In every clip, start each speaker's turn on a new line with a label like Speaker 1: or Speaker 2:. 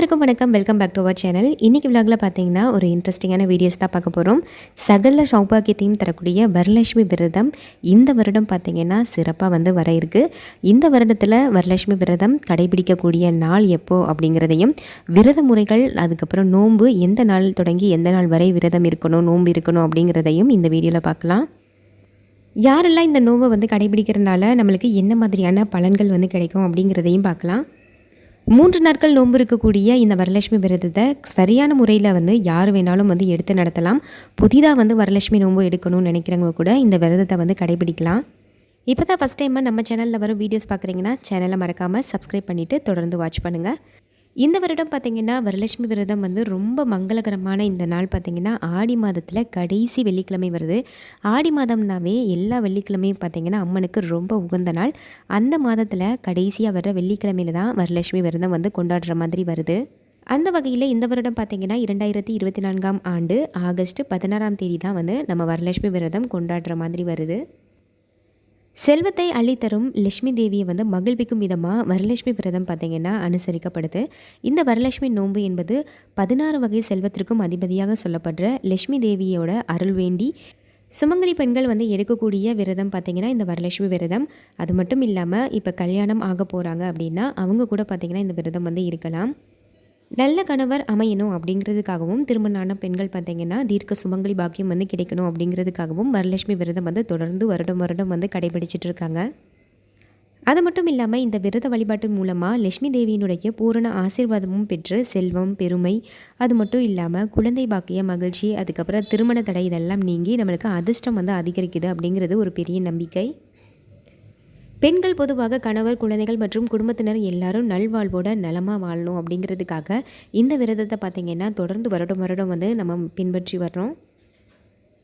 Speaker 1: அனைவருக்கும் வணக்கம். Welcome back to our channel இன்றைக்கி விலாகில் பார்த்தீங்கன்னா ஒரு இன்ட்ரெஸ்டிங்கான வீடியோஸ் தான் பார்க்க போகிறோம் சகல சௌபாகியத்தையும் தரக்கூடிய வரலட்சுமி விரதம் இந்த வருடம் பார்த்தீங்கன்னா சிறப்பாக வந்து வர இருக்கு. இந்த வருடத்தில் வரலட்சுமி விரதம் கடைபிடிக்கக்கூடிய நாள் எப்போ அப்படிங்கிறதையும் விரத முறைகள் அதுக்கப்புறம் நோன்பு எந்த நாள் தொடங்கி எந்த நாள் வரை விரதம் இருக்கணும் நோன்பு இருக்கணும் அப்படிங்கிறதையும் இந்த வீடியோவில் பார்க்கலாம். யாரெல்லாம் இந்த நோன்பை வந்து கடைபிடிக்கிறதுனால நம்மளுக்கு என்ன மாதிரியான பலன்கள் வந்து கிடைக்கும் அப்படிங்கிறதையும் பார்க்கலாம். மூன்று நாட்கள் நோன்பு இருக்கக்கூடிய இந்த வரலட்சுமி விரதத்தை சரியான முறையில் வந்து யார் வேணாலும் வந்து எடுத்து நடத்தலாம். புதிதாக வந்து வரலட்சுமி நோன்பு எடுக்கணும்னு நினைக்கிறவங்க கூட இந்த விரதத்தை வந்து கடைபிடிக்கலாம். இப்போ தான் ஃபஸ்ட் டைமாக நம்ம சேனலில் வரும் வீடியோஸ் பார்க்குறீங்கன்னா சேனலை மறக்காமல் சப்ஸ்கிரைப் பண்ணிவிட்டு தொடர்ந்து வாட்ச் பண்ணுங்கள் இந்த வருடம் பார்த்திங்கன்னா வரலட்சுமி விரதம் வந்து ரொம்ப மங்களகரமான இந்த நாள் பார்த்திங்கன்னா ஆடி மாதத்தில் கடைசி வெள்ளிக்கிழமை வருது. ஆடி மாதம்னாவே எல்லா வெள்ளிக்கிழமையும் பார்த்திங்கன்னா அம்மனுக்கு ரொம்ப உகந்த நாள். அந்த மாதத்தில் கடைசியாக வர்ற வெள்ளிக்கிழமையில தான் வரலட்சுமி விரதம் வந்து கொண்டாடுற மாதிரி வருது. அந்த வகையில் இந்த வருடம் பார்த்திங்கன்னா இரண்டாயிரத்தி இருபத்தி நான்காம் ஆண்டு ஆகஸ்ட் பதினாறாம் தேதி தான் வந்து நம்ம வரலட்சுமி விரதம் கொண்டாடுற மாதிரி வருது. செல்வத்தை அள்ளித்தரும் லட்சுமி தேவியை வந்து மகிழ்விக்கும் விதமாக வரலட்சுமி விரதம் பார்த்திங்கன்னா அனுசரிக்கப்படுது இந்த வரலட்சுமி நோன்பு என்பது பதினாறு வகை செல்வத்திற்கும் அதிபதியாக சொல்லப்படுற லட்சுமி தேவியோட அருள் வேண்டி சுமங்கலி பெண்கள் வந்து எடுக்கக்கூடிய விரதம் பார்த்திங்கன்னா இந்த வரலட்சுமி விரதம். அது மட்டும் இல்லாமல் இப்போ கல்யாணம் ஆக போகிறாங்க அப்படின்னா அவங்க கூட பார்த்திங்கன்னா இந்த விரதம் வந்து இருக்கலாம். நல்ல கணவர் அமையணும் அப்படிங்கிறதுக்காகவும் திருமணமான பெண்கள் பார்த்தீங்கன்னா தீர்க்க சுமங்கலி பாக்கியம் வந்து கிடைக்கணும் அப்படிங்கிறதுக்காகவும் வரலட்சுமி விரதம் வந்து தொடர்ந்து வருடம் வருடம் வந்து கடைபிடிச்சிட்டு இருக்காங்க. அது மட்டும் இல்லாமல் இந்த விரத வழிபாட்டு மூலமாக லட்சுமி தேவியினுடைய பூரண ஆசீர்வாதமும் பெற்று செல்வம் பெருமை அது மட்டும் இல்லாமல் குழந்தை பாக்கிய மகிழ்ச்சி அதுக்கப்புறம் திருமண தடை இதெல்லாம் நீங்கி நம்மளுக்கு அதிர்ஷ்டம் வந்து அதிகரிக்குது அப்படிங்கிறது ஒரு பெரிய நம்பிக்கை. பெண்கள் பொதுவாக கணவர் குழந்தைகள் மற்றும் குடும்பத்தினர் எல்லாரும் நல்வாழ்வோட நலமாக வாழணும் அப்படிங்கிறதுக்காக இந்த விரதத்தை பார்த்திங்கன்னா தொடர்ந்து வருடம் வருடம் வந்து நம்ம பின்பற்றி வர்றோம்.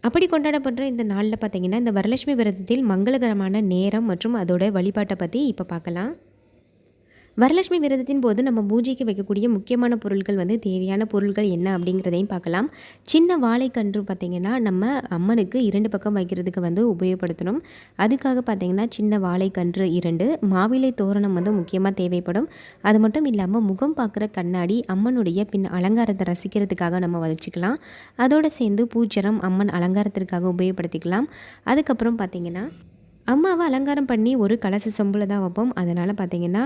Speaker 1: அப்படி கொண்டாடப்படுற இந்த நாளில் பார்த்திங்கன்னா இந்த வரலட்சுமி விரதத்தில் மங்களகரமான நேரம் மற்றும் அதோட வழிபாட்டை பற்றி இப்போ பார்க்கலாம். வரலட்சுமி விரதத்தின் போது நம்ம பூஜைக்கு வைக்கக்கூடிய முக்கியமான பொருட்கள் வந்து தேவையான பொருட்கள் என்ன அப்படிங்கிறதையும் பார்க்கலாம். சின்ன வாழைக்கன்று பார்த்திங்கன்னா நம்ம அம்மனுக்கு இரண்டு பக்கம் வைக்கிறதுக்கு வந்து உபயோகப்படுத்தணும். அதுக்காக பார்த்திங்கன்னா சின்ன வாழைக்கன்று இரண்டு மாவிலை தோரணம் வந்து முக்கியமாக தேவைப்படும். அது மட்டும் இல்லாமல் முகம் பார்க்குற கண்ணாடி அம்மனுடைய பின் அலங்காரத்தை ரசிக்கிறதுக்காக நம்ம வச்சுக்கலாம். அதோடு சேர்ந்து பூச்சரம் அம்மன் அலங்காரத்திற்காக உபயோகப்படுத்திக்கலாம். அதுக்கப்புறம் பார்த்திங்கன்னா அம்மாவை அலங்காரம் பண்ணி ஒரு கலச சொம்பில் தான் வைப்போம். அதனால் பார்த்திங்கன்னா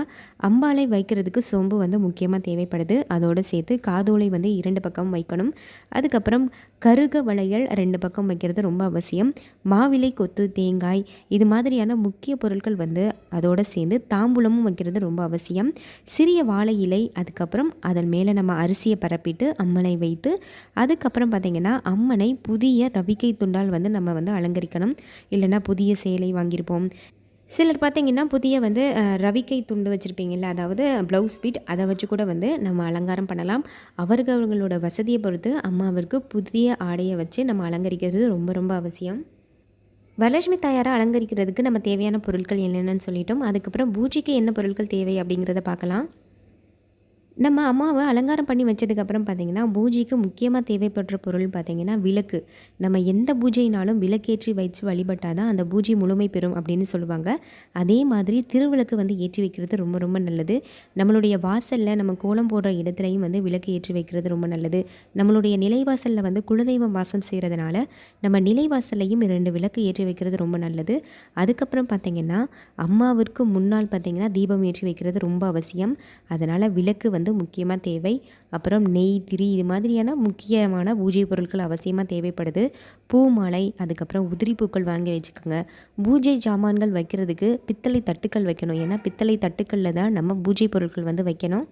Speaker 1: அம்பாலை வைக்கிறதுக்கு சொம்பு வந்து முக்கியமாக தேவைப்படுது. அதோடு சேர்த்து காதோலை வந்து இரண்டு பக்கம் வைக்கணும். அதுக்கப்புறம் கருக வளையல் ரெண்டு பக்கம் வைக்கிறது ரொம்ப அவசியம். மாவிலை கொத்து தேங்காய் இது மாதிரியான முக்கிய பொருட்கள் வந்து அதோடு சேர்ந்து தாம்பூலமும் வைக்கிறது ரொம்ப அவசியம். சிறிய வாழை இலை அதுக்கப்புறம் அதன் மேலே நம்ம அரிசியை பரப்பிட்டு அம்மனை வைத்து அதுக்கப்புறம் பார்த்திங்கன்னா அம்மனை புதிய ரவிக்கை துண்டால் வந்து நம்ம வந்து அலங்கரிக்கணும். இல்லைனா புதிய சேலை வாங்கி வாங்கியிருப்போம். சிலர் பார்த்திங்கன்னா புதிய வந்து ரவிக்கை துண்டு வச்சுருப்பீங்கள்ல அதாவது ப்ளவுஸ் பீட் அதை வச்சு கூட வந்து நம்ம அலங்காரம் பண்ணலாம். அவர்களோட வசதியை பொறுத்து அம்மாவிற்கு புதிய ஆடையை வச்சு நம்ம அலங்கரிக்கிறது ரொம்ப ரொம்ப அவசியம். வரலட்சுமி தாயாரை அலங்கரிக்கிறதுக்கு நம்ம தேவையான பொருட்கள் என்னென்னு சொல்லிட்டோம். அதுக்கப்புறம் பூஜைக்கு என்ன பொருட்கள் தேவை அப்படிங்கிறத பார்க்கலாம். நம்ம அம்மாவை அலங்காரம் பண்ணி வச்சதுக்கப்புறம் பார்த்திங்கன்னா பூஜைக்கு முக்கியமாக தேவைப்படுற பொருள் பார்த்திங்கன்னா விளக்கு. நம்ம எந்த பூஜைனாலும் விளக்கேற்றி வச்சு வழிபட்டால் தான் அந்த பூஜை முழுமை பெறும் அப்படின்னு சொல்லுவாங்க. அதே மாதிரி திருவிளக்கு வந்து ஏற்றி வைக்கிறது ரொம்ப ரொம்ப நல்லது. நம்மளுடைய வாசலில் நம்ம கோலம் போடுற இடத்துலையும் வந்து விளக்கு ஏற்றி வைக்கிறது ரொம்ப நல்லது. நம்மளுடைய நிலைவாசலில் வந்து குலதெய்வம் வாசம் செய்கிறதுனால நம்ம நிலைவாசல்லையும் இரண்டு விளக்கு ஏற்றி வைக்கிறது ரொம்ப நல்லது. அதுக்கப்புறம் பார்த்திங்கன்னா அம்மாவிற்கு முன்னால் பார்த்திங்கன்னா தீபம் ஏற்றி வைக்கிறது ரொம்ப அவசியம். அதனால் விளக்கு வந்து வந்து முக்கியமாக தேவை. அப்புறம் நெய் திரி இது மாதிரியான முக்கியமான பூஜை பொருட்கள் அவசியமாக தேவைப்படுது. பூ மாலை அதுக்கப்புறம் உதிரி பூக்கள் வாங்கி வச்சுக்கோங்க. பூஜை ஜாமான்கள் வைக்கிறதுக்கு பித்தளை தட்டுக்கள் வைக்கணும். ஏன்னா பித்தளை தட்டுக்களில் தான் நம்ம பூஜை பொருட்கள் வந்து வைக்கணும்.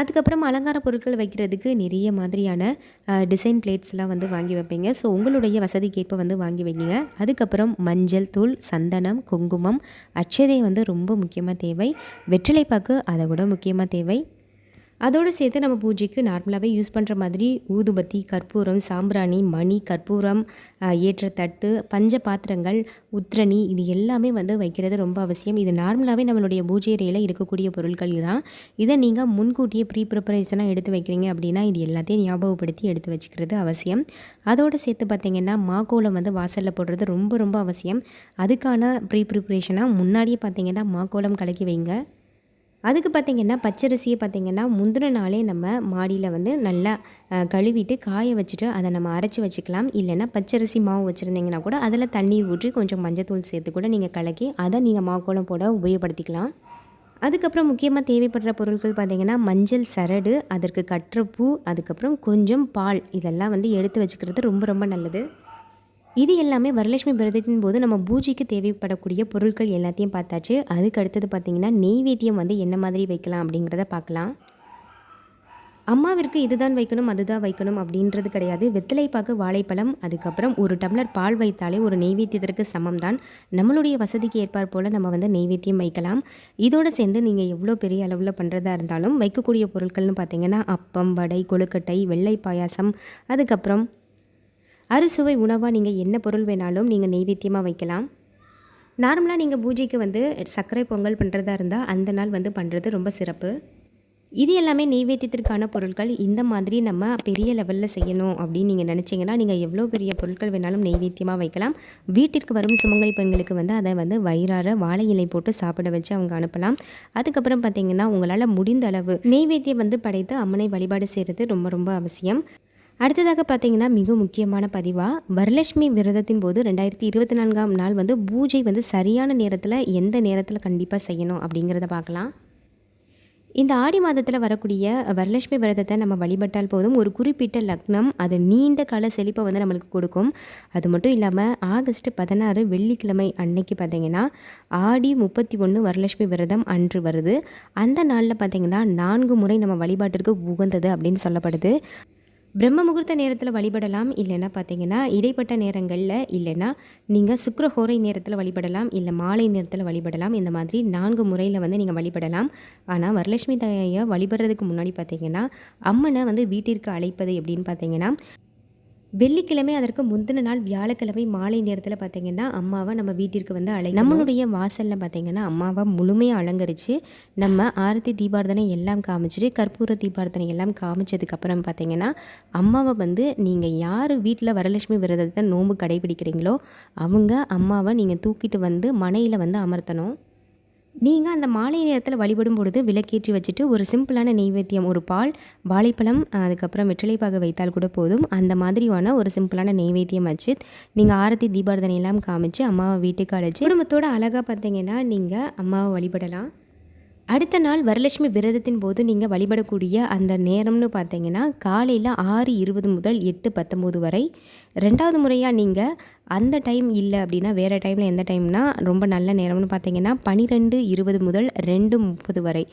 Speaker 1: அதுக்கப்புறம் அலங்கார பொருட்கள் வைக்கிறதுக்கு நிறைய மாதிரியான டிசைன் பிளேட்ஸ்லாம் வந்து வாங்கி வைப்பீங்க. ஸோ உங்களுடைய வசதிக்கேற்ப வந்து வாங்கி வைக்கிங்க அதுக்கப்புறம் மஞ்சள் தூள் சந்தனம் குங்குமம் அச்சதை வந்து ரொம்ப முக்கியமாக தேவை. வெற்றிலைப்பாக்கு அதை விட முக்கியமாக தேவை. அதோடு சேர்த்து நம்ம பூஜைக்கு நார்மலாகவே யூஸ் பண்ணுற மாதிரி ஊதுபத்தி கற்பூரம் சாம்பிராணி மணி கற்பூரம் ஏற்ற தட்டு பஞ்ச பாத்திரங்கள் உத்திரணி இது எல்லாமே வந்து வைக்கிறது ரொம்ப அவசியம். இது நார்மலாகவே நம்மளுடைய பூஜை அறையில் இருக்கக்கூடிய பொருட்கள் தான். இதை நீங்கள் முன்கூட்டியே ப்ரீ ப்ரிப்பரேஷனாக எடுத்து வைக்கிறீங்க அப்படின்னா இது எல்லாத்தையும் ஞாபகப்படுத்தி எடுத்து வச்சுக்கிறது அவசியம். அதோடு சேர்த்து பார்த்திங்கன்னா மாக்கோலம் வந்து வாசலில் போடுறது ரொம்ப ரொம்ப அவசியம். அதுக்கான ப்ரீ ப்ரிப்பரேஷனாக முன்னாடியே பார்த்திங்கன்னா மாக்கோலம் கலக்கி வைங்க. அதுக்கு பார்த்திங்கன்னா பச்சரிசியை பார்த்திங்கன்னா முந்தின நாளே நம்ம மாடியில் வந்து நல்லா கழுவிட்டு காய வச்சுட்டு அதை நம்ம அரைச்சி வச்சுக்கலாம். இல்லைன்னா பச்சரிசி மாவு வச்சுருந்தீங்கன்னா கூட அதில் தண்ணீர் ஊற்றி கொஞ்சம் மஞ்சத்தூள் சேர்த்து கூட நீங்கள் கலக்கி அதை நீங்கள் மாக்கோளம் போட உபயோகப்படுத்திக்கலாம். அதுக்கப்புறம் முக்கியமாக தேவைப்படுற பொருட்கள் பார்த்திங்கன்னா மஞ்சள் சரடு அதற்கு கற்றப்பூ அதுக்கப்புறம் கொஞ்சம் பால் இதெல்லாம் வந்து எடுத்து வச்சுக்கிறது ரொம்ப ரொம்ப நல்லது. இது எல்லாமே வரலட்சுமி விரதத்தின் போது நம்ம பூஜைக்கு தேவைப்படக்கூடிய பொருட்கள் எல்லாத்தையும் பார்த்தாச்சு. அதுக்கு அடுத்தது பார்த்திங்கன்னா நெய்வேத்தியம் வந்து என்ன மாதிரி வைக்கலாம் அப்படிங்கிறத பார்க்கலாம். அம்மாவிற்கு இதுதான் வைக்கணும் அதுதான் வைக்கணும் அப்படின்றது கிடையாது. வெத்தலைப்பாக்கு வாழைப்பழம் அதுக்கப்புறம் ஒரு டம்ளர் பால் வைத்தாலே ஒரு நெய்வேத்தியத்திற்கு சமம் தான் நம்மளுடைய வசதிக்கு ஏற்பார் போல் நம்ம வந்து நெய்வேத்தியம் வைக்கலாம். இதோடு சேர்ந்து நீங்கள் எவ்வளோ பெரிய அளவில் பண்ணுறதா இருந்தாலும் வைக்கக்கூடிய பொருட்கள்னு பார்த்தீங்கன்னா அப்பம் வடை கொழுக்கட்டை வெள்ளை பாயாசம் அதுக்கப்புறம் அறுசுவை உணவாக நீங்கள் என்ன பொருள் வேணாலும் நீங்கள் நெய்வேத்தியமாக வைக்கலாம். நார்மலாக நீங்கள் பூஜைக்கு வந்து சர்க்கரை பொங்கல் பண்ணுறதா இருந்தால் அந்த நாள் வந்து பண்ணுறது ரொம்ப சிறப்பு. இது எல்லாமே நெய்வேத்தியத்திற்கான பொருட்கள். இந்த மாதிரி நம்ம பெரிய லெவலில் செய்யணும் அப்படின்னு நீங்கள் நினச்சிங்கன்னா நீங்கள் எவ்வளோ பெரிய பொருட்கள் வேணாலும் நெய்வேத்தியமாக வைக்கலாம். வீட்டிற்கு வரும் சுமங்கலை பெண்களுக்கு வந்து அதை வந்து வயிறார வாழை இலை போட்டு சாப்பிட வச்சு அவங்க அனுப்பலாம். அதுக்கப்புறம் பார்த்தீங்கன்னா உங்களால் முடிந்த அளவு நெய்வேத்தியம் வந்து படைத்து அம்மனை வழிபாடு செய்கிறது ரொம்ப ரொம்ப அவசியம். அடுத்ததாக பார்த்தீங்கன்னா மிக முக்கியமான பதிவாக வரலட்சுமி விரதத்தின் போது ரெண்டாயிரத்தி இருபத்தி நான்காம் நாள் வந்து பூஜை வந்து சரியான நேரத்தில் எந்த நேரத்தில் கண்டிப்பாக செய்யணும் அப்படிங்கிறத பார்க்கலாம். இந்த ஆடி மாதத்தில் வரக்கூடிய வரலட்சுமி விரதத்தை நம்ம வழிபட்டால் போதும். ஒரு குறிப்பிட்ட லக்னம் அது நீண்ட கால செழிப்பை வந்து நம்மளுக்கு கொடுக்கும். அது மட்டும் இல்லாமல் ஆகஸ்ட் பதினாறு வெள்ளிக்கிழமை அன்னைக்கு பார்த்தீங்கன்னா ஆடி முப்பத்தி ஒன்று வரலட்சுமி விரதம் அன்று வருது. அந்த நாளில் பார்த்தீங்கன்னா நான்கு முறை நம்ம வழிபாட்டிற்கு உகந்தது அப்படின்னு சொல்லப்படுது. பிரம்ம முகூர்த்த நேரத்தில் வழிபடலாம் இல்லைன்னா பார்த்தீங்கன்னா இடைப்பட்ட நேரங்களில் இல்லைன்னா நீங்கள் சுக்ரஹோரை நேரத்தில் வழிபடலாம் இல்லை மாலை நேரத்தில் வழிபடலாம் இந்த மாதிரி நான்கு முறையில் வந்து நீங்கள் வழிபடலாம். ஆனால் வரலட்சுமி தாயை வழிபடுறதுக்கு முன்னாடி பார்த்தீங்கன்னா அம்மனை வந்து வீட்டிற்கு அழைப்பது எப்படின்னு பார்த்தீங்கன்னா வெள்ளிக்கிழமை அதற்கு முந்தின நாள் வியாழக்கிழமை மாலை நேரத்தில் பார்த்தீங்கன்னா அம்மாவை நம்ம வீட்டிற்கு வந்து அழை நம்மளுடைய வாசலில் பார்த்தீங்கன்னா அம்மாவை முழுமையாக அலங்கரித்து நம்ம ஆரத்தி தீபார்த்தனை எல்லாம் காமிச்சிட்டு கற்பூர தீபார்த்தனை எல்லாம் காமிச்சதுக்கப்புறம் பார்த்தீங்கன்னா அம்மாவை வந்து நீங்கள் யார் வீட்டில் வரலட்சுமி விரதத்தை நோன்பு கடைபிடிக்கிறீங்களோ அவங்க அம்மாவை நீங்கள் தூக்கிட்டு வந்து மனையில் வந்து அமர்த்தணும். நீங்கள் அந்த மாலை நேரத்தில் வழிபடும் பொழுது விளக்கேற்றி வச்சுட்டு ஒரு சிம்பிளான நெய்வேத்தியம் ஒரு பால் வாழைப்பழம் அதுக்கப்புறம் வெற்றிலைப்பாக வைத்தால் கூட போதும். அந்த மாதிரியான ஒரு சிம்பிளான நெய்வேத்தியம் வச்சு நீங்கள் ஆரத்தி தீபாரதனை எல்லாம் காமிச்சு அம்மாவை வீட்டுக்கு அழைச்சி குடும்பத்தோட அழகாக பார்த்தீங்கன்னா நீங்கள் அம்மாவை வழிபடலாம். அடுத்த நாள் வரலட்சுமி விரதத்தின் போது நீங்கள் வழிபடக்கூடிய அந்த நேரம்னு பார்த்தீங்கன்னா காலையில் ஆறு இருபது முதல் எட்டு பத்தொம்போது வரை. ரெண்டாவது முறையாக நீங்கள் அந்த டைம் இல்லை அப்படின்னா வேறு டைமில் எந்த டைம்னா ரொம்ப நல்ல நேரம்னு பார்த்தீங்கன்னா பனிரெண்டு இருபது முதல் ரெண்டு முப்பது வரை.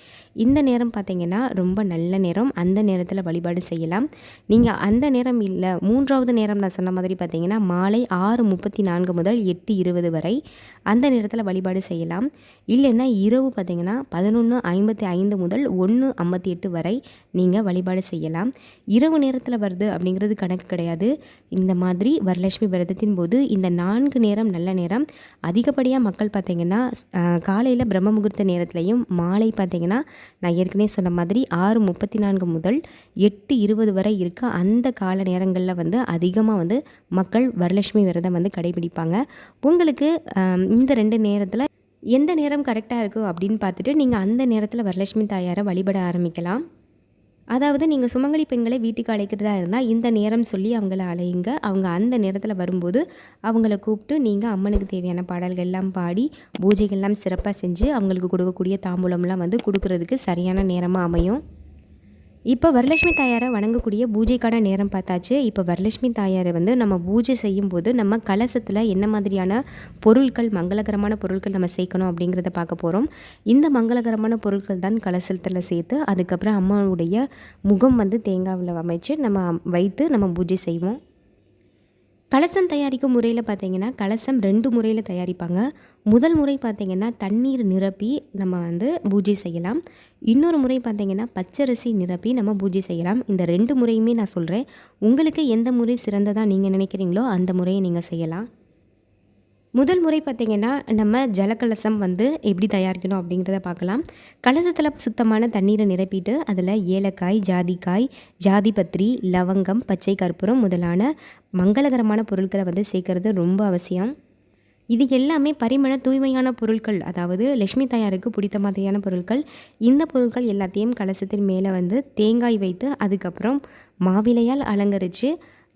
Speaker 1: இந்த நேரம் பார்த்தீங்கன்னா ரொம்ப நல்ல நேரம். அந்த நேரத்தில் வழிபாடு செய்யலாம். நீங்கள் அந்த நேரம் இல்லை மூன்றாவது நேரம் நான் சொன்ன மாதிரி பார்த்தீங்கன்னா மாலை ஆறு முப்பத்தி நான்கு முதல் எட்டு இருபது வரை அந்த நேரத்தில் வழிபாடு செய்யலாம். இல்லைன்னா இரவு பார்த்தீங்கன்னா பதினொன்று ஐம்பத்தி ஐந்து முதல் ஒன்று ஐம்பத்தி எட்டு வரை நீங்கள் வழிபாடு செய்யலாம். இரவு நேரத்தில் வருது அப்படிங்கிறது கணக்கு கிடையாது. இந்த மாதிரி வரலட்சுமி விரதத்தின் போது இந்த நான்கு நேரம் நல்ல நேரம். அதிகப்படியாக மக்கள் பார்த்திங்கன்னா காலையில் பிரம்ம முகூர்த்த நேரத்துலையும் மாலை பார்த்திங்கன்னா நான் ஏற்கனவே சொன்ன மாதிரி ஆறு முப்பத்தி நான்கு முதல் எட்டு இருபது வரை இருக்க அந்த கால நேரங்களில் வந்து அதிகமாக வந்து மக்கள் வரலட்சுமி விரதம் வந்து கடைபிடிப்பாங்க. உங்களுக்கு இந்த ரெண்டு நேரத்தில் எந்த நேரம் கரெக்டாக இருக்கும் அப்படின்னு பார்த்துட்டு நீங்கள் அந்த நேரத்தில் வரலட்சுமி தாயாரை வழிபட ஆரம்பிக்கலாம். அதாவது நீங்கள் சுமங்கலி பெண்களை வீட்டுக்கு அழைக்கிறதா இருந்தால் இந்த நேரம் சொல்லி அவங்கள அழையுங்க. அவங்க அந்த நேரத்தில் வரும்போது அவங்கள கூப்பிட்டு நீங்கள் அம்மனுக்கு தேவையான பாடல்கள் எல்லாம் பாடி பூஜைகள்லாம் சிறப்பாக செஞ்சு அவங்களுக்கு கொடுக்கக்கூடிய தாம்பூலம்லாம் வந்து கொடுக்கறதுக்கு சரியான நேரமாக அமையும். இப்போ வரலட்சுமி தாயாரை வணங்கக்கூடிய பூஜைக்கான நேரம் பார்த்தாச்சு. இப்போ வரலட்சுமி தாயாரை வந்து நம்ம பூஜை செய்யும்போது நம்ம கலசத்தில் என்ன மாதிரியான பொருட்கள் மங்களகரமான பொருட்கள் நம்ம சேர்க்கணும் அப்படிங்கிறத பார்க்க போகிறோம் இந்த மங்களகரமான பொருட்கள் தான் கலசத்தில் சேர்த்து அதுக்கப்புறம் அம்மாவுடைய முகம் வந்து தேங்காவில் அமைச்சு நம்ம வைத்து நம்ம பூஜை செய்வோம். கலசம் தயாரிக்கும் முறையில் பார்த்தீங்கன்னா கலசம் ரெண்டு முறையில் தயாரிப்பாங்க. முதல் முறை பார்த்தீங்கன்னா தண்ணீர் நிரப்பி நம்ம வந்து பூஜை செய்யலாம். இன்னொரு முறை பார்த்திங்கன்னா பச்சரிசி நிரப்பி நம்ம பூஜை செய்யலாம். இந்த ரெண்டு முறையுமே நான் சொல்கிறேன் உங்களுக்கு எந்த முறை சிறந்ததாக நீங்கள் நினைக்கிறீங்களோ அந்த முறையை நீங்கள் செய்யலாம். முதல் முறை பார்த்திங்கன்னா நம்ம ஜலக்கலசம் வந்து எப்படி தயாரிக்கணும் அப்படிங்கிறத பார்க்கலாம். கலசத்தில் சுத்தமான தண்ணீரை நிரப்பிட்டு அதில் ஏலக்காய் ஜாதிக்காய் ஜாதிபத்திரி லவங்கம் பச்சை கற்பூரம் முதலான மங்களகரமான பொருட்களை வந்து சேர்க்கறது ரொம்ப அவசியம். இது எல்லாமே பரிமள தூய்மையான பொருட்கள் அதாவது லக்ஷ்மி தாயாருக்கு பிடித்த மாதிரியான பொருட்கள். இந்த பொருட்கள் எல்லாத்தையும் கலசத்தின் மேலே வந்து தேங்காய் வைத்து அதுக்கப்புறம் மாவிலையால் அலங்கரித்து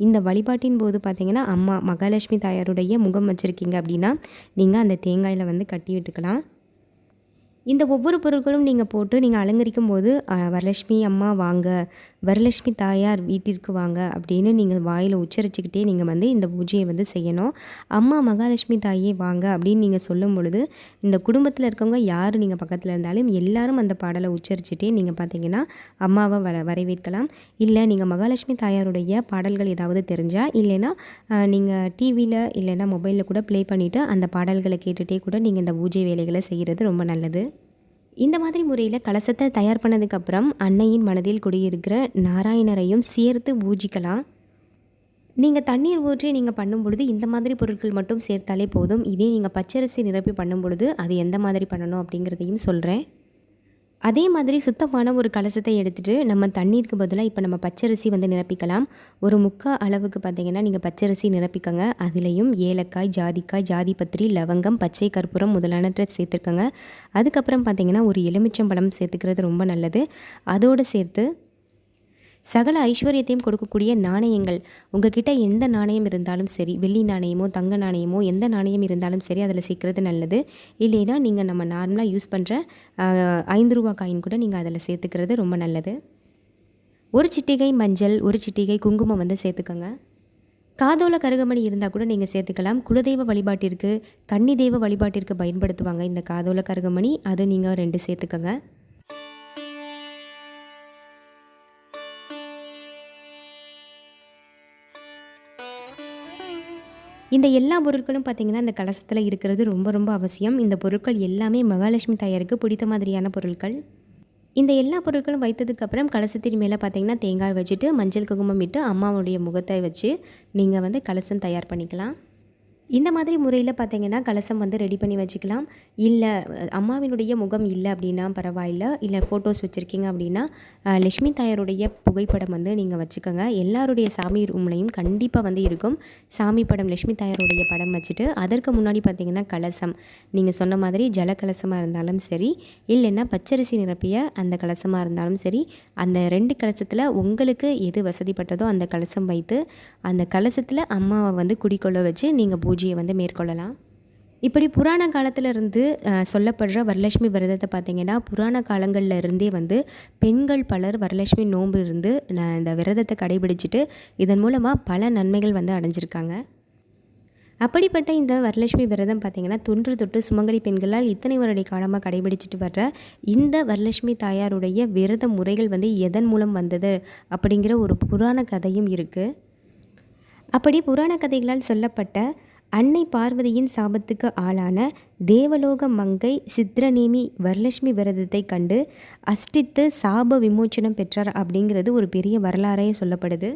Speaker 1: இந்த வழிபாட்டின் போது பார்த்தீங்கன்னா அம்மா மகாலட்சுமி தாயாருடைய முகம் வச்சுருக்கீங்க அப்படின்னா நீங்கள் அந்த தேங்காயில் வந்து கட்டி விட்டுக்கலாம். இந்த ஒவ்வொரு பொருட்களும் நீங்கள் போட்டு நீங்கள் அலங்கரிக்கும் போது வரலட்சுமி அம்மா வாங்க. வரலட்சுமி தாயார் வீட்டிற்கு வாங்க அப்படின்னு நீங்கள் வாயில் உச்சரிச்சுக்கிட்டே நீங்கள் வந்து இந்த பூஜையை வந்து செய்யணும். அம்மா மகாலட்சுமி தாயே வாங்க அப்படின்னு நீங்கள் சொல்லும் பொழுது இந்த குடும்பத்தில் இருக்கவங்க யார் நீங்கள் பக்கத்தில் இருந்தாலும் எல்லாரும் அந்த பாடலை உச்சரிச்சுட்டே நீங்கள் பார்த்தீங்கன்னா அம்மாவை வர வரவேற்கலாம். இல்லை நீங்கள் மகாலட்சுமி தாயாருடைய பாடல்கள் ஏதாவது தெரிஞ்சால் இல்லைன்னா நீங்கள் டிவியில் இல்லைன்னா மொபைலில் கூட ப்ளே பண்ணிவிட்டு அந்த பாடல்களை கேட்டுகிட்டே கூட நீங்கள் இந்த பூஜை வேலைகளை செய்கிறது ரொம்ப நல்லது. இந்த மாதிரி முறையில் கலசத்தை தயார் பண்ணதுக்கப்புறம் அன்னையின் மனதில் குடியிருக்கிற நாராயணரையும் சேர்த்து பூஜிக்கலாம். நீங்கள் தண்ணீர் ஊற்றி நீங்கள் பண்ணும் பொழுது இந்த மாதிரி பொருட்கள் மட்டும் சேர்த்தாலே போதும். இதே நீங்கள் பச்சரிசி நிரப்பி பண்ணும் பொழுது அது எந்த மாதிரி பண்ணணும் அப்படிங்கிறதையும் சொல்கிறேன் அதே மாதிரி சுத்தமான ஒரு கலசத்தை எடுத்துகிட்டு நம்ம தண்ணீருக்கு பதிலாக இப்போ நம்ம பச்சரிசி வந்து நிரப்பிக்கலாம். ஒரு முக்கால் அளவுக்கு பார்த்தீங்கன்னா நீங்கள் பச்சரிசி நிரப்பிக்கங்க. அதுலேயும் ஏலக்காய் ஜாதிக்காய் ஜாதி பத்திரி லவங்கம் பச்சை கற்பூரம் முதலானவற்றை சேர்த்துக்கோங்க அதுக்கப்புறம் பார்த்தீங்கன்னா ஒரு எலுமிச்சம்பழம் சேர்த்துக்கிறது ரொம்ப நல்லது. அதோடு சேர்த்து சகல ஐஸ்வர்யத்தையும் கொடுக்கக்கூடிய நாணயங்கள். உங்ககிட்ட எந்த நாணயம் இருந்தாலும் சரி வெள்ளி நாணயமோ தங்க நாணயமோ எந்த நாணயம் இருந்தாலும் சரி அதில் சேர்க்குறது நல்லது. இல்லைன்னா நீங்கள் நம்ம நார்மலாக யூஸ் பண்ணுற ஐந்து ரூபா காயின் கூட நீங்கள் அதில் சேர்த்துக்கிறது ரொம்ப நல்லது. ஒரு சிட்டிகை மஞ்சள் ஒரு சிட்டிகை குங்குமம் வந்து சேர்த்துக்கோங்க. காதோல கருகமணி இருந்தால் கூட நீங்கள் சேர்த்துக்கலாம். குலதெய்வ வழிபாட்டிற்கு கன்னி தெய்வ வழிபாட்டிற்கு பயன்படுத்துவாங்க இந்த காதோல கருகமணி. அது நீங்கள் ரெண்டு சேர்த்துக்கோங்க. இந்த எல்லா பொருட்களும் பார்த்திங்கன்னா இந்த கலசத்தில் இருக்கிறது ரொம்ப ரொம்ப அவசியம். இந்த பொருட்கள் எல்லாமே மகாலட்சுமி தாயாருக்கு பிடித்த மாதிரியான பொருட்கள். இந்த எல்லா பொருட்களும் வைத்ததுக்கப்புறம் கலசத்தின் மேலே பார்த்தீங்கன்னா தேங்காய் வச்சுட்டு மஞ்சள் குங்குமம் இட்டு அம்மாவுடைய முகத்தை வச்சு நீங்கள் வந்து கலசம் தயார் பண்ணிக்கலாம். இந்த மாதிரி முறையில் பார்த்தீங்கன்னா கலசம் வந்து ரெடி பண்ணி வச்சுக்கலாம். இல்லை அம்மாவினுடைய முகம் இல்லை அப்படின்னா பரவாயில்ல. இல்லை ஃபோட்டோஸ் வச்சுருக்கீங்க அப்படின்னா அஹ், லட்சுமி தாயாருடைய புகைப்படம் வந்து நீங்கள் வச்சுக்கோங்க. எல்லாருடைய சாமி ரூம்லையும் கண்டிப்பாக வந்து இருக்கும். சாமி படம் லட்சுமி தாயாருடைய படம் வச்சுட்டு அதற்கு முன்னாடி பார்த்தீங்கன்னா கலசம். நீங்கள் சொன்ன மாதிரி ஜல கலசமாக இருந்தாலும் சரி இல்லைன்னா பச்சரிசி நிரப்பிய அந்த கலசமாக இருந்தாலும் சரி அந்த ரெண்டு கலசத்தில் உங்களுக்கு எது வசதிப்பட்டதோ அந்த கலசம் வைத்து அந்த கலசத்தில் அம்மாவை வந்து குடிக்கொள்ள வச்சு நீங்கள் பூஜையை வந்து மேற்கொள்ளலாம். இப்படி புராண காலத்தில் இருந்து சொல்லப்படுற வரலட்சுமி விரதத்தை பார்த்திங்கன்னா புராண காலங்களில் இருந்தே வந்து பெண்கள் பலர் வரலட்சுமி நோன்பு இருந்து இந்த விரதத்தை கடைபிடிச்சிட்டு இதன் மூலமாக பல நன்மைகள் வந்து அடைஞ்சிருக்காங்க. அப்படிப்பட்ட இந்த வரலட்சுமி விரதம் பார்த்திங்கன்னா தொன்று தொட்டு சுமங்கலி பெண்களால் இத்தனை வருட காலமாக கடைபிடிச்சிட்டு வர்ற இந்த வரலட்சுமி தாயாருடைய விரத முறைகள் வந்து எதன் மூலம் வந்தது அப்படிங்கிற ஒரு புராண கதையும் இருக்குது அப்படி புராண கதைகளால் சொல்லப்பட்ட அன்னை பார்வதியின் சாபத்துக்கு ஆளான தேவலோக மங்கை சித்ரநேமி வரலட்சுமி விரதத்தை கண்டு அஷ்டித்து சாப விமோச்சனம் பெற்றார் அப்படிங்கிறது ஒரு பெரிய வரலாறே சொல்லப்படுது.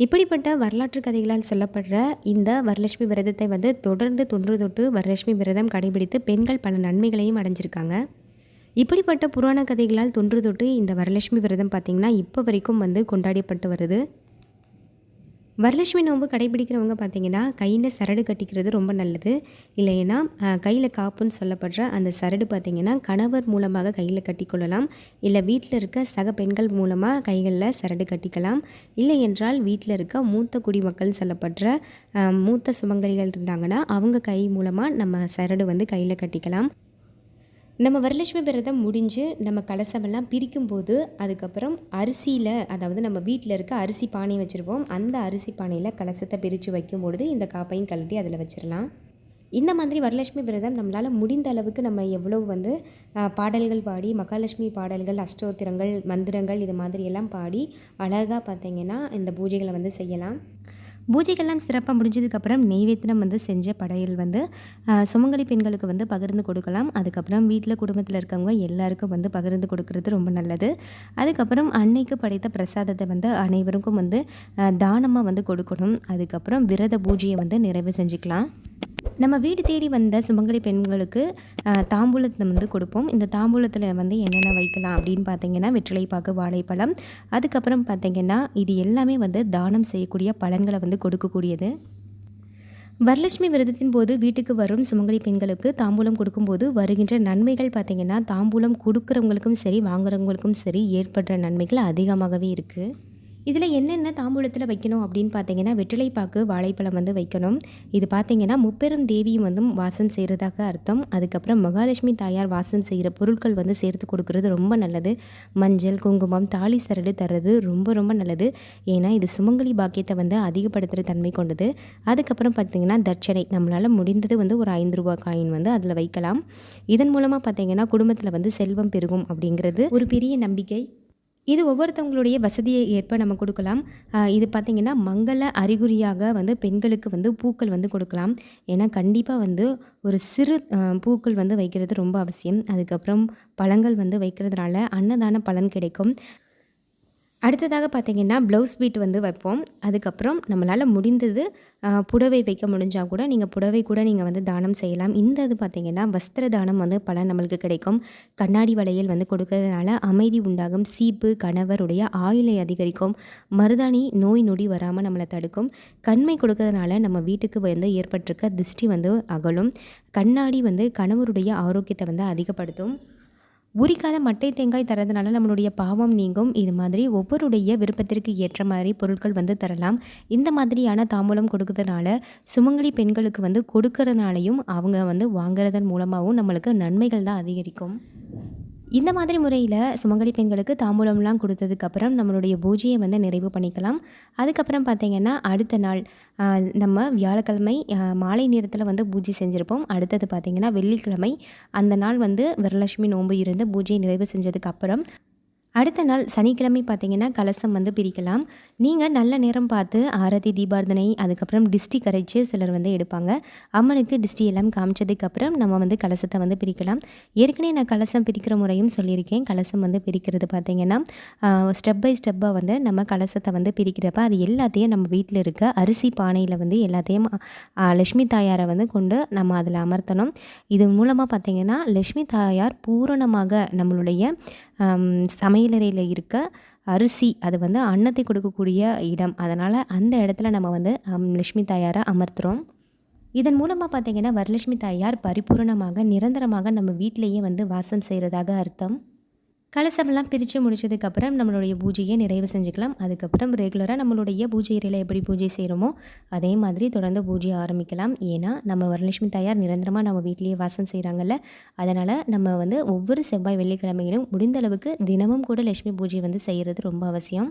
Speaker 1: இப்படிப்பட்ட வரலாற்று கதைகளால் சொல்லப்படுற இந்த வரலட்சுமி விரதத்தை வந்து தொடர்ந்து தொன்று தொட்டு வரலட்சுமி விரதம் கடைபிடித்து பெண்கள் பல நன்மைகளையும் அடைஞ்சிருக்காங்க. இப்படிப்பட்ட புராண கதைகளால் தொன்று தொட்டு இந்த வரலட்சுமி விரதம் பார்த்திங்கன்னா இப்போ வரைக்கும் வந்து கொண்டாடப்பட்டு வருது. வரலட்சுமி நோன்பு கடைபிடிக்கிறவங்க பார்த்தீங்கன்னா கையில் சரடு கட்டிக்கிறது ரொம்ப நல்லது. இல்லைன்னா கையில் காப்புன்னு சொல்லப்படுற அந்த சரடு பார்த்திங்கன்னா கணவர் மூலமாக கையில் கட்டிக்கொள்ளலாம். இல்லை வீட்டில் இருக்க சக பெண்கள் மூலமாக கைகளில் சரடு கட்டிக்கலாம். இல்லை என்றால் வீட்டில் இருக்க மூத்த குடிமக்கள்னு சொல்லப்படுற மூத்த சுமங்கலிகள் இருந்தாங்கன்னா அவங்க கை மூலமாக நம்ம சரடு வந்து கையில் கட்டிக்கலாம். நம்ம வரலட்சுமி விரதம் முடிஞ்சு நம்ம கலசமெல்லாம் பிரிக்கும்போது அதுக்கப்புறம் அரிசியில் அதாவது நம்ம வீட்டில் இருக்க அரிசி பானை வச்சுருப்போம். அந்த அரிசி பானையில் கலசத்தை பிரித்து வைக்கும்பொழுது இந்த காப்பையும் கழட்டி அதில் வச்சிடலாம் இந்த மாதிரி வரலட்சுமி விரதம் நம்மளால் முடிந்த அளவுக்கு நம்ம எவ்வளோ வந்து பாடல்கள் பாடி மகாலட்சுமி பாடல்கள் அஷ்டோத்திரங்கள் மந்திரங்கள் இது மாதிரி எல்லாம் பாடி அழகாக பார்த்திங்கன்னா இந்த பூஜைகளை வந்து செய்யலாம். பூஜைகள்லாம் சிறப்பாக முடிஞ்சதுக்கப்புறம் நெய்வேத்தியம் வந்து செஞ்ச படையல் வந்து சுமங்கலி பெண்களுக்கு வந்து பகிர்ந்து கொடுக்கலாம். அதுக்கப்புறம் வீட்டில் குடும்பத்தில் இருக்கவங்க எல்லாருக்கும் வந்து பகிர்ந்து கொடுக்கறது ரொம்ப நல்லது. அதுக்கப்புறம் அன்னைக்கு படைத்த பிரசாதத்தை வந்து அனைவருக்கும் வந்து தானமாக வந்து கொடுக்கணும். அதுக்கப்புறம் விரத பூஜையை வந்து நிறைவு செஞ்சுக்கலாம். நம்ம வீடு தேடி வந்த சுமங்கலி பெண்களுக்கு தாம்பூலத்தை வந்து கொடுப்போம். இந்த தாம்பூலத்தில் வந்து என்னென்ன வைக்கலாம் அப்படின்னு பார்த்தீங்கன்னா வெற்றிலைப்பாக்கு வாழைப்பழம். அதுக்கப்புறம் பார்த்தீங்கன்னா இது எல்லாமே வந்து தானம் செய்யக்கூடிய பலன்களை வந்து கொடுக்கக்கூடியது. வரலட்சுமி விரதத்தின் போது வீட்டுக்கு வரும் சுமங்கலி பெண்களுக்கு தாம்பூலம் கொடுக்கும்போது வருகின்ற நன்மைகள் பார்த்திங்கன்னா தாம்பூலம் கொடுக்குறவங்களுக்கும் சரி வாங்குறவங்களுக்கும் சரி ஏற்படுற நன்மைகள் அதிகமாகவே இருக்குது இதில் என்னென்ன தாம்பூலத்தில் வைக்கணும் அப்படின்னு பார்த்தீங்கன்னா வெற்றிலைப்பாக்கு வாழைப்பழம் வந்து வைக்கணும். இது பார்த்தீங்கன்னா முப்பெரும் தேவியும் வந்து வாசம் செய்கிறதாக அர்த்தம். அதுக்கப்புறம் மகாலட்சுமி தாயார் வாசம் செய்கிற பொருட்கள் வந்து சேர்த்து கொடுக்குறது ரொம்ப நல்லது. மஞ்சள் குங்குமம் தாலி சரடு தர்றது ரொம்ப ரொம்ப நல்லது. ஏன்னா இது சுமங்கலி பாக்கியத்தை வந்து அதிகப்படுத்துகிற தன்மை கொண்டது. அதுக்கப்புறம் பார்த்திங்கன்னா தட்சணை. நம்மளால் முடிந்தது வந்து ஒரு ஐந்து ரூபா காயின் வந்து அதில் வைக்கலாம். இதன் மூலமாக பார்த்திங்கன்னா குடும்பத்தில் வந்து செல்வம் பெருகும் அப்படிங்கிறது ஒரு பெரிய நம்பிக்கை. இது ஒவ்வொருத்தவங்களுடைய வசதியை ஏற்ப நம்ம கொடுக்கலாம். இது பார்த்திங்கன்னா மங்கள அறிகுறியாக வந்து பெண்களுக்கு வந்து பூக்கள் வந்து கொடுக்கலாம். ஏன்னா கண்டிப்பாக வந்து ஒரு சிறு பூக்கள் வந்து வைக்கிறது ரொம்ப அவசியம். அதுக்கப்புறம் பழங்கள் வந்து வைக்கிறதுனால அன்னதான பலன் கிடைக்கும். அடுத்ததாக பார்த்திங்கன்னா ப்ளவுஸ் பீட் வந்து வைப்போம். அதுக்கப்புறம் நம்மளால் முடிந்தது புடவை வைக்க முடிஞ்சால் கூட நீங்கள் புடவை கூட நீங்கள் வந்து தானம் செய்யலாம். இந்த இது பார்த்திங்கன்னா வஸ்திர தானம் வந்து பல நம்மளுக்கு கிடைக்கும். கண்ணாடி வளையல் வந்து கொடுக்கறதுனால அமைதி உண்டாகும். சீப்பு கணவருடைய ஆயுளை அதிகரிக்கும். மருதாணி நோய் நொடி வராமல் நம்மளை தடுக்கும். கண்மை கொடுக்கறதுனால நம்ம வீட்டுக்கு வந்து ஏற்பட்டிருக்க திருஷ்டி வந்து அகலும். கண்ணாடி வந்து கணவருடைய ஆரோக்கியத்தை வந்து அதிகப்படுத்தும். உரிக்காத மட்டை தேங்காய் தரதுனால நம்மளுடைய பாவம் நீங்கும். இது மாதிரி ஒவ்வொருடைய விருப்பத்திற்கு ஏற்ற மாதிரி பொருட்கள் வந்து தரலாம். இந்த மாதிரியான தாம்பூலம் கொடுக்கறதுனால சுமங்கலி பெண்களுக்கு வந்து கொடுக்கறதுனாலையும் அவங்க வந்து வாங்குறதன் மூலமாகவும் நம்மளுக்கு நன்மைகள் தான் அதிகரிக்கும். இந்த மாதிரி முறையில் சுமங்கலி பெண்களுக்கு தாம்பூலம்லாம் கொடுத்ததுக்கப்புறம் நம்மளுடைய பூஜையை வந்து நிறைவு பண்ணிக்கலாம். அதுக்கப்புறம் பார்த்திங்கன்னா அடுத்த நாள் நம்ம வியாழக்கிழமை மாலை நேரத்தில் வந்து பூஜை செஞ்சுருப்போம். அடுத்தது பார்த்திங்கன்னா வெள்ளிக்கிழமை அந்த நாள் வந்து வரலட்சுமி நோன்பு இருந்து பூஜையை நிறைவு செஞ்சதுக்கப்புறம் அடுத்த நாள் சனிக்கிழமை பார்த்தீங்கன்னா கலசம் வந்து பிரிக்கலாம். நீங்கள் நல்ல நேரம் பார்த்து ஆரதி தீபார்த்தனை அதுக்கப்புறம் டிஸ்டி கரைச்சி சிலர் வந்து எடுப்பாங்க. அம்மனுக்கு டிஸ்டி எல்லாம் காமிச்சதுக்கப்புறம் நம்ம வந்து கலசத்தை வந்து பிரிக்கலாம். ஏற்கனவே நான் கலசம் பிரிக்கிற முறையும் சொல்லியிருக்கேன். கலசம் வந்து பிரிக்கிறது பார்த்திங்கன்னா ஸ்டெப் பை ஸ்டெப்பாக வந்து நம்ம கலசத்தை வந்து பிரிக்கிறப்ப அது எல்லாத்தையும் நம்ம வீட்டில் இருக்க அரிசி பானையில் வந்து எல்லாத்தையும் லக்ஷ்மி தாயாரை வந்து கொண்டு நம்ம அதில் அமர்த்தணும். இது மூலமாக பார்த்திங்கன்னா லக்ஷ்மி தாயார் பூரணமாக நம்மளுடைய சமையலறையில் இருக்க அரிசி அது வந்து அன்னத்தை கொடுக்கக்கூடிய இடம். அதனால் அந்த இடத்துல நம்ம வந்து லக்ஷ்மி தாயாரை அமர்த்துகிறோம் இதன் மூலமாக பார்த்திங்கன்னா வரலட்சுமி தாயார் பரிபூரணமாக நிரந்தரமாக நம்ம வீட்டிலையே வந்து வாசம் செய்கிறதாக அர்த்தம். கலசமெல்லாம் பிரித்து முடிச்சதுக்கப்புறம் நம்மளுடைய பூஜையை நிறைவு செஞ்சுக்கலாம். அதுக்கப்புறம் ரெகுலராக நம்மளுடைய பூஜை இறையில் எப்படி பூஜை செய்கிறோமோ அதே மாதிரி தொடர்ந்து பூஜையை ஆரம்பிக்கலாம். ஏன்னா நம்ம வரலட்சுமி தாயார் நிரந்தரமாக நம்ம வீட்லேயே வாசம் செய்கிறாங்கல்ல அதனால் நம்ம வந்து ஒவ்வொரு செவ்வாய் வெள்ளிக்கிழமையிலும் முடிந்த அளவுக்கு தினமும் கூட லட்சுமி பூஜை வந்து செய்கிறது ரொம்ப அவசியம்.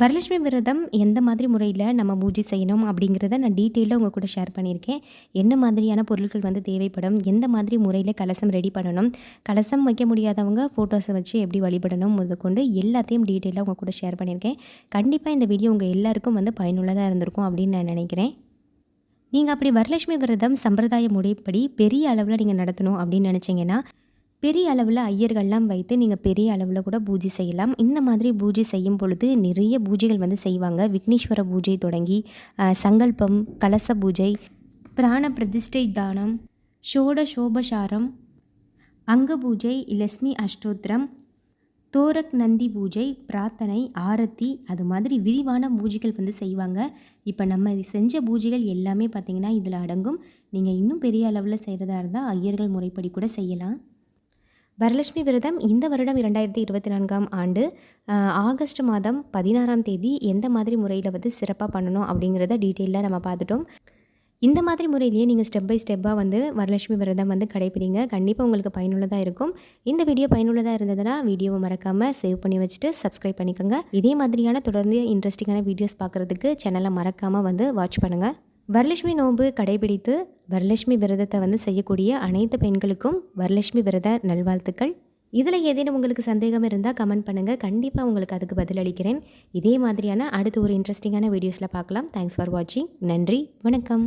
Speaker 1: வரலட்சுமி விரதம் எந்த மாதிரி முறையில் நம்ம பூஜை செய்யணும் அப்படிங்கிறத நான் டீட்டெயிலாக உங்கள் கூட ஷேர் பண்ணியிருக்கேன். என்ன மாதிரியான பொருட்கள் வந்து தேவைப்படும்? எந்த மாதிரி முறையில் கலசம் ரெடி பண்ணணும்? கலசம் வைக்க முடியாதவங்க ஃபோட்டோஸை வச்சு எப்படி வழிபடணும் முதற்கொண்டு எல்லாத்தையும் டீட்டெயிலாக உங்கள் கூட ஷேர் பண்ணியிருக்கேன். கண்டிப்பாக இந்த வீடியோ உங்கள் எல்லாருக்கும் வந்து பயனுள்ளதாக இருந்திருக்கும் அப்படின்னு நான் நினைக்கிறேன். நீங்கள் அப்படி வரலட்சுமி விரதம் சம்பிரதாய முறைப்படி பெரிய அளவில் நீங்கள் நடத்தணும் அப்படின்னு நினச்சிங்கன்னா பெரிய அளவில் ஐயர்கள்லாம் வைத்து நீங்கள் பெரிய அளவில் கூட பூஜை செய்யலாம். இந்த மாதிரி பூஜை செய்யும் பொழுது நிறைய பூஜைகள் வந்து செய்வாங்க. விக்னேஸ்வர பூஜை தொடங்கி சங்கல்பம் கலச பூஜை பிராண பிரதிஷ்டை தானம் ஷோட சோபசாரம் அங்க பூஜை லட்சுமி அஷ்டோத்திரம் தோரக் நந்தி பூஜை பிரார்த்தனை ஆரத்தி அது மாதிரி விரிவான பூஜைகள் வந்து செய்வாங்க. இப்போ நம்ம செஞ்ச பூஜைகள் எல்லாமே பார்த்திங்கன்னா இதில் அடங்கும். நீங்கள் இன்னும் பெரிய அளவில் செய்கிறதா இருந்தால் ஐயர்கள் முறைப்படி கூட செய்யலாம். வரலட்சுமி விரதம் இந்த வருடம் இரண்டாயிரத்தி இருபத்தி நான்காம் ஆண்டு ஆகஸ்ட் மாதம் பதினாறாம் தேதி எந்த மாதிரி முறையில் வந்து சிறப்பாக பண்ணணும் அப்படிங்கிறத டீட்டெயிலாக நம்ம பார்த்துட்டோம். இந்த மாதிரி முறையிலேயே நீங்கள் ஸ்டெப் பை ஸ்டெப்பாக வந்து வரலட்சுமி விரதம் வந்து கடைப்பிடிங்க. கண்டிப்பாக உங்களுக்கு பயனுள்ளதாக இருக்கும். இந்த வீடியோ பயனுள்ளதாக இருந்ததுன்னா வீடியோவை மறக்காமல் சேவ் பண்ணி வச்சுட்டு சப்ஸ்கிரைப் பண்ணிக்கோங்க. இதே மாதிரியான தொடர்ந்து இன்ட்ரெஸ்டிங்கான வீடியோஸ் பார்க்குறதுக்கு சேனலை மறக்காமல் வந்து வாட்ச் பண்ணுங்கள் வரலட்சுமி நோன்பு கடைபிடித்து வரலட்சுமி விரதத்தை வந்து செய்யக்கூடிய அனைத்து பெண்களுக்கும் வரலட்சுமி விரத நல்வாழ்த்துக்கள். இதில் ஏதேனும் உங்களுக்கு சந்தேகம் இருந்தால் கமெண்ட் பண்ணுங்கள் கண்டிப்பாக உங்களுக்கு அதுக்கு பதிலளிக்கிறேன் இதே மாதிரியான அடுத்த ஒரு இன்ட்ரெஸ்டிங்கான வீடியோஸில் பார்க்கலாம். தேங்க்ஸ் ஃபார் வாட்சிங் நன்றி. வணக்கம்.